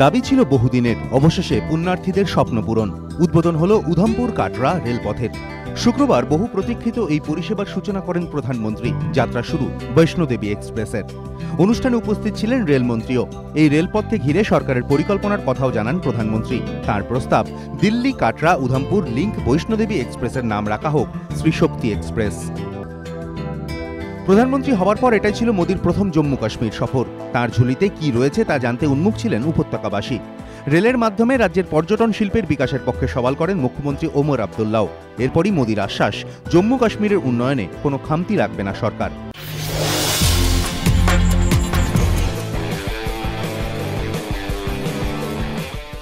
দাবি ছিল বহুদিনের। অবশেষে পুণ্যার্থীদের স্বপ্ন পূরণ। উদ্বোধন হল উধমপুর কাটরা রেলপথের শুক্রবার বহু প্রতীক্ষিত এই পরিষেবার সূচনা করেন প্রধানমন্ত্রী। যাত্রা শুরু বৈষ্ণোদেবী এক্সপ্রেসের। অনুষ্ঠানে উপস্থিত ছিলেন রেলমন্ত্রীও। এই রেলপথকে ঘিরে সরকারের পরিকল্পনার কথাও জানান প্রধানমন্ত্রী। তার প্রস্তাব, দিল্লি কাটরা উধমপুর লিঙ্ক বৈষ্ণোদেবী এক্সপ্রেসের নাম রাখা হোক, শ্রীশক্তি এক্সপ্রেস। প্রধানমন্ত্রী হওয়ার পর এটাই ছিল মোদীর প্রথম জম্মু কাশ্মীর সফর। তার ঝুলিতে কি রয়েছে তা জানতে উন্মুখ ছিলেন উপত্যকাবাসী। রেলের মাধ্যমে রাজ্যের পর্যটন শিল্পের বিকাশের পক্ষে সওয়াল করেন মুখ্যমন্ত্রী ওমর আবদুল্লাও এরপরই মোদীর আশ্বাস, জম্মু কাশ্মীরের উন্নয়নে কোনো খামতি রাখবে না সরকার।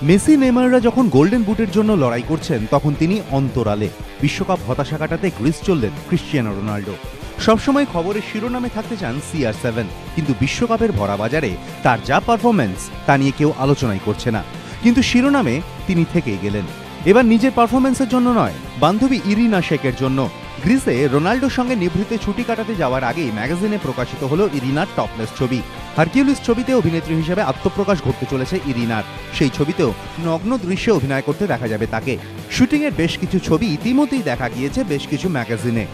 মেসি, নেইমাররা যখন গোল্ডেন বুটের জন্য লড়াই করছেন, তখন তিনি অন্তরালে। বিশ্বকাপ হতাশা কাটাতে গ্রিস চললেন ক্রিশ্চিয়ানো রোনাল্ডো। সবসময় খবরের শিরোনামে থাকতে চান সিআর সেভেন কিন্তু বিশ্বকাপের ভরা বাজারে তার যা পারফরমেন্স তা নিয়ে কেউ আলোচনাই করছে না। কিন্তু শিরোনামে তিনি থেকেই গেলেন। এবার নিজের পারফরমেন্সের জন্য নয়, বান্ধবী ইরিনা শেকের জন্য। গ্রিসে রোনাল্ডোর সঙ্গে নিভৃতে ছুটি কাটাতে যাওয়ার আগেই ম্যাগাজিনে প্রকাশিত হলো ইরিনার টপলেস ছবি। হারকিউলিস ছবিতে অভিনেত্রী হিসেবে আত্মপ্রকাশ ঘটতে চলেছে ইরিনার। সেই ছবিতেও নগ্ন দৃশ্যে অভিনয় করতে দেখা যাবে তাকে। শুটিংয়ের বেশ কিছু ছবি ইতিমধ্যেই দেখা গিয়েছে বেশ কিছু ম্যাগাজিনে।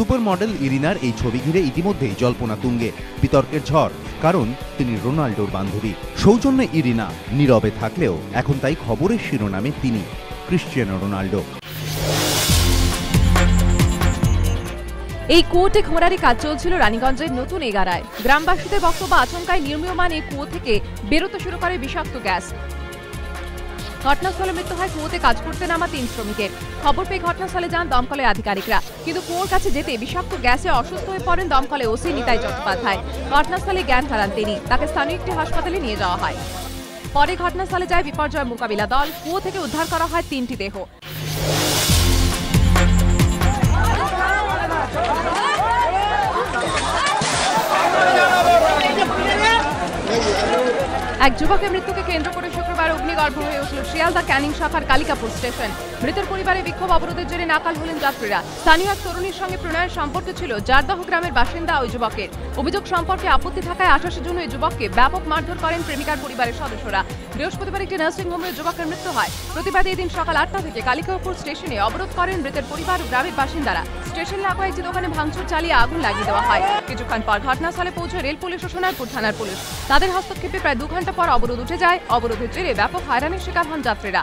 সুপার মডেল ইরিনার এই ছবি ঘিরে ইতিমধ্যেই জল্পনা তুঙ্গে, বিতর্কের ঝড়, কারণ তিনি রোনাল্ডোর বান্ধবী। সৌজন্যে ইরিনা, নীরবে থাকলেও এখন তাই খবরের শিরোনামে তিনি, ক্রিশ্চিয়ানো রোনাল্ডো। এই কুয়োতে খোঁড়ারই কাজ চলছিল রানীগঞ্জের নতুন এগারায় গ্রামবাসীদের বক্তব্য আচমকায় নির্মীয়মান এই কুয়ো থেকে বেরোতে শুরু করে বিষাক্ত গ্যাস। ঘটনাস্থলে মৃত্যু হয় কুয়োতে কাজ করতে নামা তিন শ্রমিকের। খবর পেয়ে ঘটনাস্থলে যান দমকলের আধিকারিকরা। কিন্তু কুয়োর কাছে যেতে বিষাক্ত গ্যাসে অসুস্থ হয়ে পড়েন দমকলে ওসি নিতাই চট্টোপাধ্যায়। ঘটনাস্থলে জ্ঞান হারান তিনি। তাকে স্থানীয় একটি হাসপাতালে নিয়ে যাওয়া হয়। পরে ঘটনাস্থলে যায় বিপর্যয় মোকাবিলা দল। কুয়ো থেকে উদ্ধার করা হয় তিনটি দেহ। এক যুবকের মৃত্যুকে কেন্দ্র করে শুক্রবার অগ্নিগর্ভ হয়ে উঠল শিয়ালদা ক্যানিং শাখার কালিকাপুর স্টেশন। মৃতের পরিবারে বিক্ষোভ অবরোধের জেরে নাকাল হলেন যাত্রীরা। স্থানীয় এক তরুণীর সঙ্গে প্রণয়ের সম্পর্ক ছিল। জারদাহ গ্রামের বাসিন্দা ওই যুবকের। অভিযোগ সম্পর্কে আপত্তি থাকায় আঠাশে জুন ওই যুবককে ব্যাপক মারধর করেন প্রেমিকার পরিবারের সদস্যরা। বৃহস্পতিবার একটি নার্সিং হোমে যুবকের মৃত্যু হয়। প্রতিবাদে এদিন সকাল আটটা থেকে কালিকাপুর স্টেশনে অবরোধ করেন মৃতের পরিবার ও গ্রামের বাসিন্দারা। স্টেশন লাগোয়া একটি দোকানে ভাঙচুর চালিয়ে আগুন লাগিয়ে দেওয়া হয়। কিছুক্ষণ পর ঘটনাস্থলে পৌঁছে রেল পুলিশ ও সোনারপুর থানার পুলিশ। তাদের হস্তক্ষেপে প্রায় দু ঘণ্টা পর অবরোধ উঠে যায়। অবরোধের জেরে ব্যাপক হয়রানির শিকার হন যাত্রীরা।